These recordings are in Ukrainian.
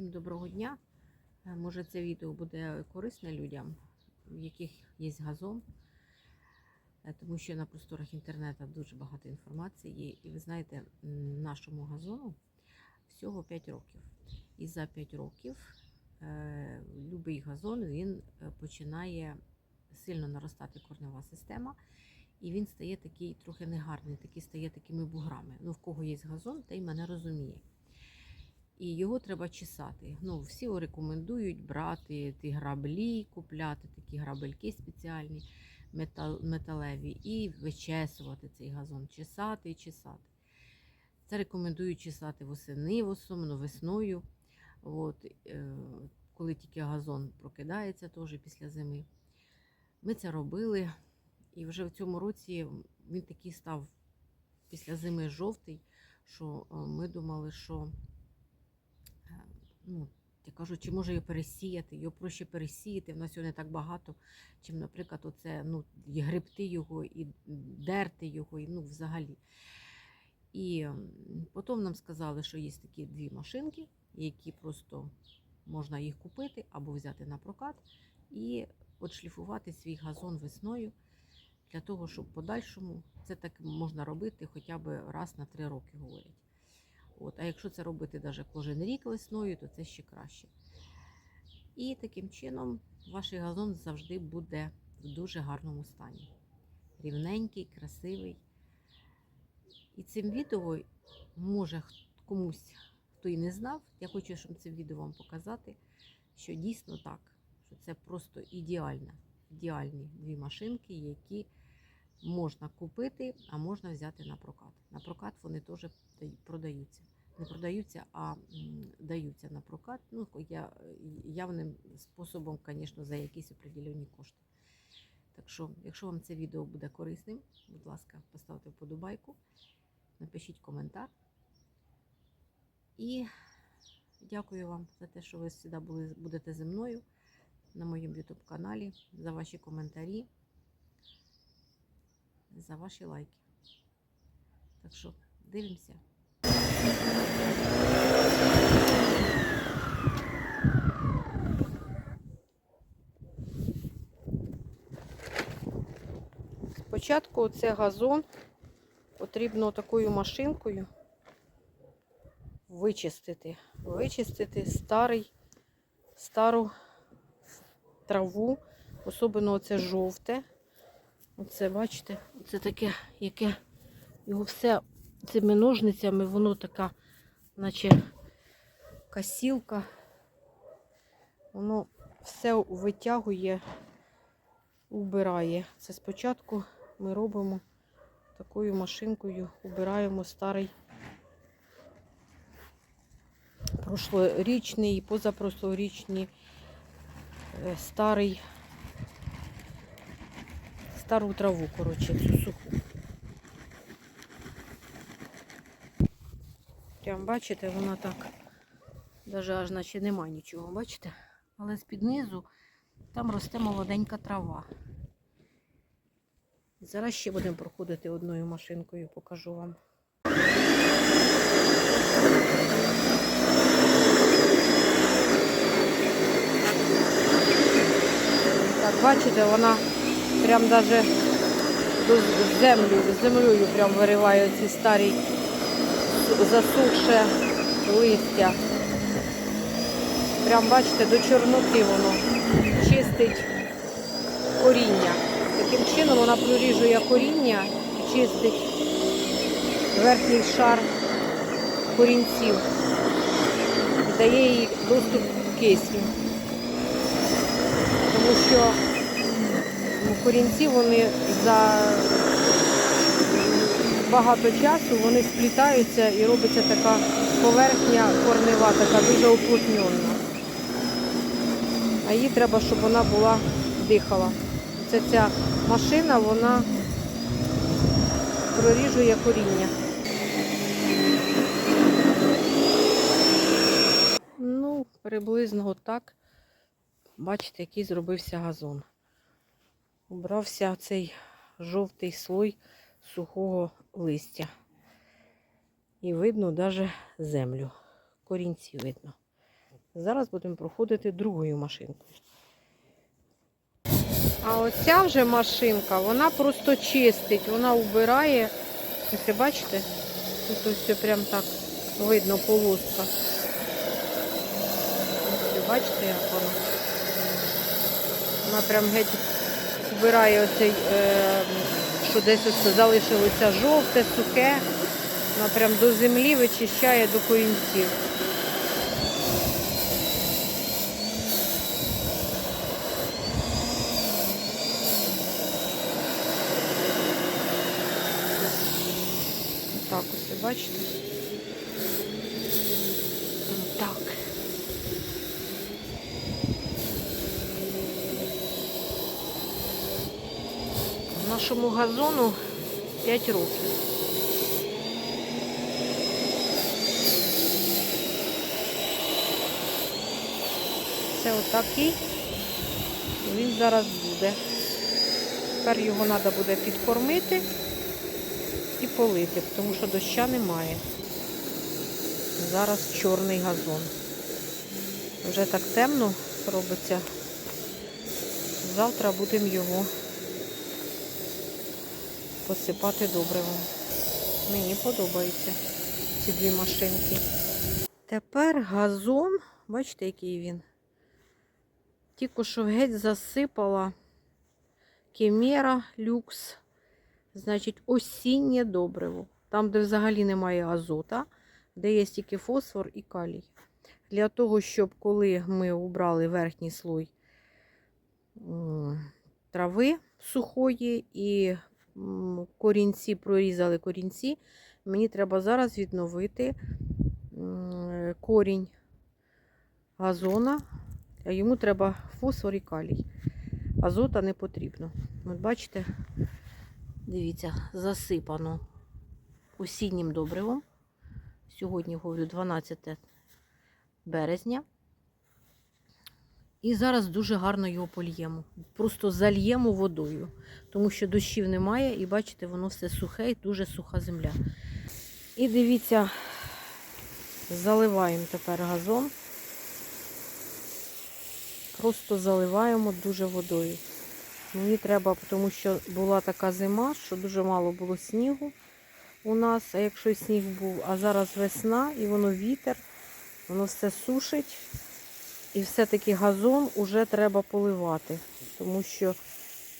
Всім доброго дня. Е, Може, це відео буде корисне людям, в яких є газон, Е, тому що на просторах інтернету дуже багато інформації є. І ви знаєте, нашому газону всього 5 років. І за 5 років е, будь-який газон він починає сильно наростати корнева система. І він стає такий трохи негарний, такий стає такими буграми. Ну, в кого є газон, той мене розуміє і його треба чесати. Ну, всі рекомендують брати ті граблі, купляти такі грабельки спеціальні, метал, металеві, і вичесувати цей газон, чесати і чесати. Це рекомендують чесати восени, в весною. От, е, коли тільки газон прокидається теж після зими. Ми це робили, і вже в цьому році він такий став після зими жовтий, що е, ми думали, що ну, я кажу, чи може його пересіяти, його проще пересіяти, в нас його не так багато, чим, наприклад, оце, ну, і гребти його, і дерти його, і ну, взагалі. І потім нам сказали, що є такі дві машинки, які просто можна їх купити або взяти на прокат і отшліфувати свій газон весною для того, щоб подальшому це так можна робити хоча б раз на три роки, говорять. От, а якщо це робити навіть кожен рік весною, то це ще краще. І таким чином ваш газон завжди буде в дуже гарному стані. Рівненький, красивий. І цим відео може комусь, хто і не знав, я хочу, щоб цим відео вам показати, що дійсно так, що це просто ідеальна, ідеальні дві машинки, які можна купити, а можна взяти на прокат. На прокат вони теж продаються. Не продаються, а даються на прокат. Ну, я, явним способом, звісно, за якісь определені кошти. Так що, якщо вам це відео буде корисним, будь ласка, поставте вподобайку, напишіть коментар. І дякую вам за те, що ви завжди будете зі мною на моєму YouTube каналі, за ваші коментарі, за ваші лайки. Так що дивимося. Спочатку це газон потрібно такою машинкою вичистити. Вичистити старий, стару траву, особливо оце жовте. Оце, бачите, це таке, яке його все цими ножницями, воно така, наче касілка. Воно все витягує, убирає. Це спочатку ми робимо такою машинкою, убираємо старий прошлорічний і позапрошлорічний е, старий стару траву, коротше, цю суху. Прям бачите, вона так, навіть аж наче нема нічого, бачите? Але з-під низу там росте молоденька трава. Зараз ще будемо проходити одною машинкою, покажу вам. Так, бачите, вона прям даже до землю, землею прям вириває ці старі засухше листя. Прям бачите, до чорноти воно чистить коріння. Таким чином вона проріжує коріння і чистить верхній шар корінців. Дає їй доступ к кисню. Тому що корінці вони за багато часу вони сплітаються і робиться така поверхня корнева, така дуже уплотнена. А їй треба, щоб вона була дихала. Це ця машина, вона проріжує коріння. Ну, приблизно отак. Бачите, який зробився газон. Убрався цей жовтий слой сухого листя. І видно навіть землю. Корінці видно. Зараз будемо проходити другою машинкою. А оця вже машинка, вона просто чистить, вона вбирає. Ось бачите? Тут все прям так видно полоска. Ось бачите, як вона? Вона прям геть вбирає оцей, е, що десь залишилося жовте, сухе. Вона прям до землі вичищає до корінців. Так, ось бачите. Так. Нашому газону 5 років. Це отакий. Він зараз буде. Тепер його треба буде підкормити і полити, тому що доща немає. Зараз чорний газон. Вже так темно робиться. Завтра будемо його посипати добривом. Мені подобаються ці дві машинки. Тепер газон, бачите, який він. Тільки що геть засипала кемера люкс. Значить, осіннє добриво. Там, де взагалі немає азота, де є тільки фосфор і калій. Для того, щоб коли ми убрали верхній слой трави сухої і корінці, прорізали корінці, мені треба зараз відновити корінь газона. А йому треба фосфор і калій. Азота не потрібно. От бачите, Дивіться, засипано осіннім добривом. Сьогодні, говорю, 12 березня. І зараз дуже гарно його польємо. Просто зальємо водою, тому що дощів немає, і бачите, воно все сухе і дуже суха земля. І дивіться, заливаємо тепер газон. Просто заливаємо дуже водою. Мені треба, тому що була така зима, що дуже мало було снігу у нас, а якщо сніг був, а зараз весна і воно вітер, воно все сушить. І все-таки газон вже треба поливати, тому що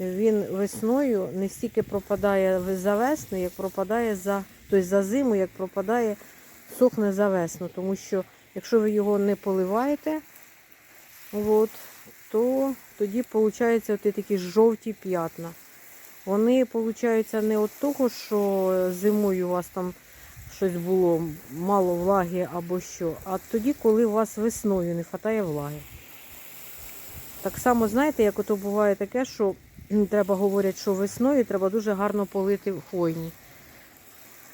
він весною не стільки пропадає за весну, як пропадає за, тобто за зиму, як пропадає, сохне за весну. Тому що якщо ви його не поливаєте, от, то тоді виходить от такі жовті п'ятна. Вони получаються не від того, що зимою у вас там щось було мало влаги або що, а тоді, коли у вас весною не вистачає влаги. Так само, знаєте, як ото буває таке, що треба говорять, що весною треба дуже гарно полити в хвойні.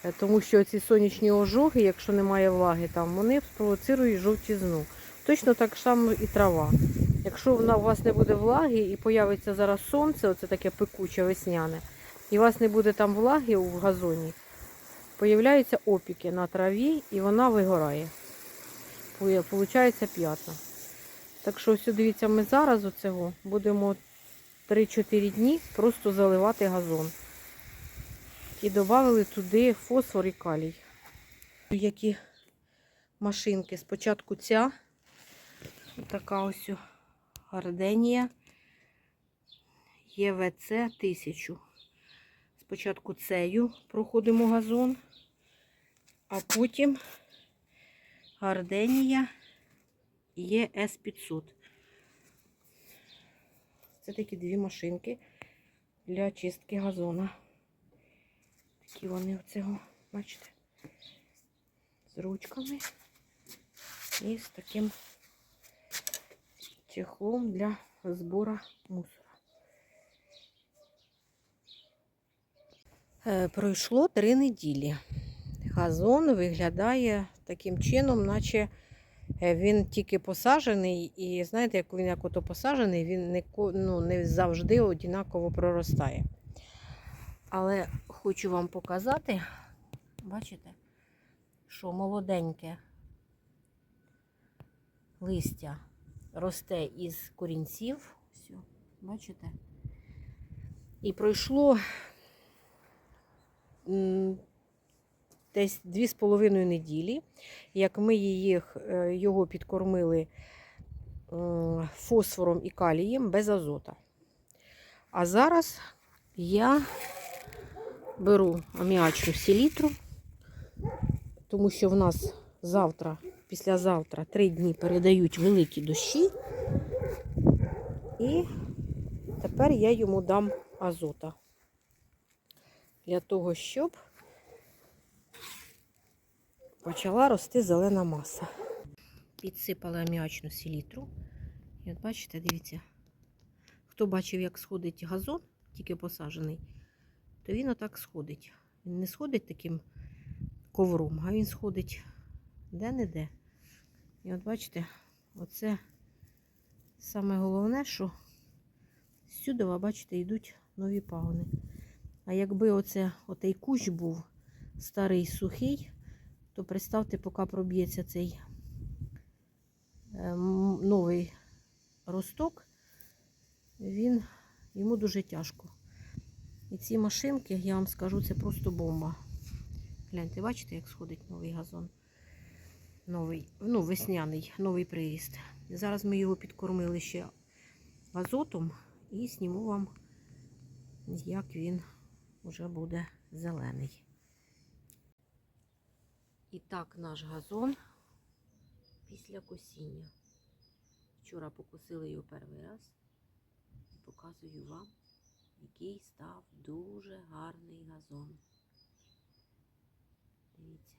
Е, Тому що ці сонячні ожоги, якщо немає влаги, там, вони спровоцирують жовтізну. Точно так само і трава. Якщо вона у вас не буде влаги і появиться зараз сонце, оце таке пекуче весняне, і у вас не буде там влаги у газоні, появляються опіки на траві і вона вигорає. Получається п'ята. Так що ось дивіться, ми зараз оцього будемо 3-4 дні просто заливати газон. І додали туди фосфор і калій. Які машинки. Спочатку ця, така ось гарденія ЄВЦ 1000. Спочатку цею проходимо газон, а потім гарденія ЄС 500. Це такі дві машинки для чистки газона. Такі вони оцього, бачите, з ручками і з таким чехлом для збору мусора. Е, Пройшло три неділі. Газон виглядає таким чином, наче е, він тільки посаджений, і знаєте, як він як ото посаджений, він не, ну, не завжди однаково проростає. Але хочу вам показати, бачите, що молоденьке листя росте із корінців. Все, бачите? І пройшло десь 2,5 неділі, як ми її, е, його підкормили фосфором і калієм без азота. А зараз я беру аміачну селітру, тому що в нас завтра, післязавтра, три дні передають великі дощі. І тепер я йому дам азота. Для того, щоб почала рости зелена маса. Підсипала аміачну селітру. І от бачите, дивіться, хто бачив, як сходить газон, тільки посаджений, то він отак сходить. Він не сходить таким ковром, а він сходить де-не-де. І от бачите, оце саме головне, що сюди, ви бачите, йдуть нові пагони. А якби оце, отей кущ був старий сухий, то представте, поки проб'ється цей е, новий росток, він, йому дуже тяжко. І ці машинки, я вам скажу, це просто бомба. Гляньте, бачите, як сходить новий газон. Новий, ну, весняний, новий приріст. Зараз ми його підкормили ще азотом і зніму вам, як він вже буде зелений. І так наш газон після косіння. Вчора покосили його перший раз. Показую вам, який став дуже гарний газон. Дивіться.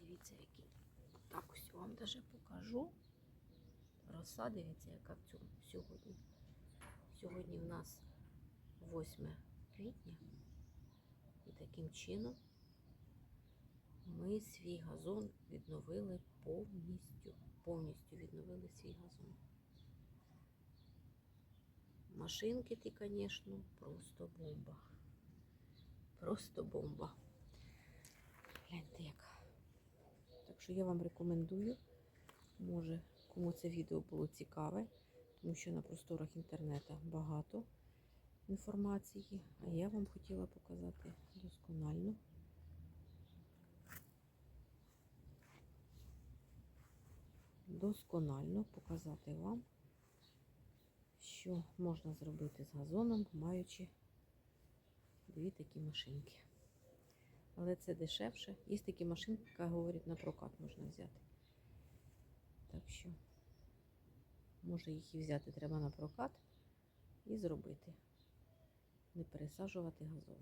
Дивіться, який. Так ось вам даже покажу. Роса, дивіться, яка в цьому сьогодні. Сьогодні в нас 8 квітня. І таким чином ми свій газон відновили повністю. Повністю відновили свій газон. Машинки ті, звісно, просто бомба. Просто бомба. Гляньте яка. Так що я вам рекомендую. Може, кому це відео було цікаве, тому що на просторах інтернету багато інформації. А я вам хотіла показати досконально. Досконально показати вам, що можна зробити з газоном, маючи дві такі машинки. Але це дешевше. Є такі машинки, яка говорить, на прокат можна взяти. Так що, може їх і взяти треба на прокат і зробити. Не пересаджувати газон.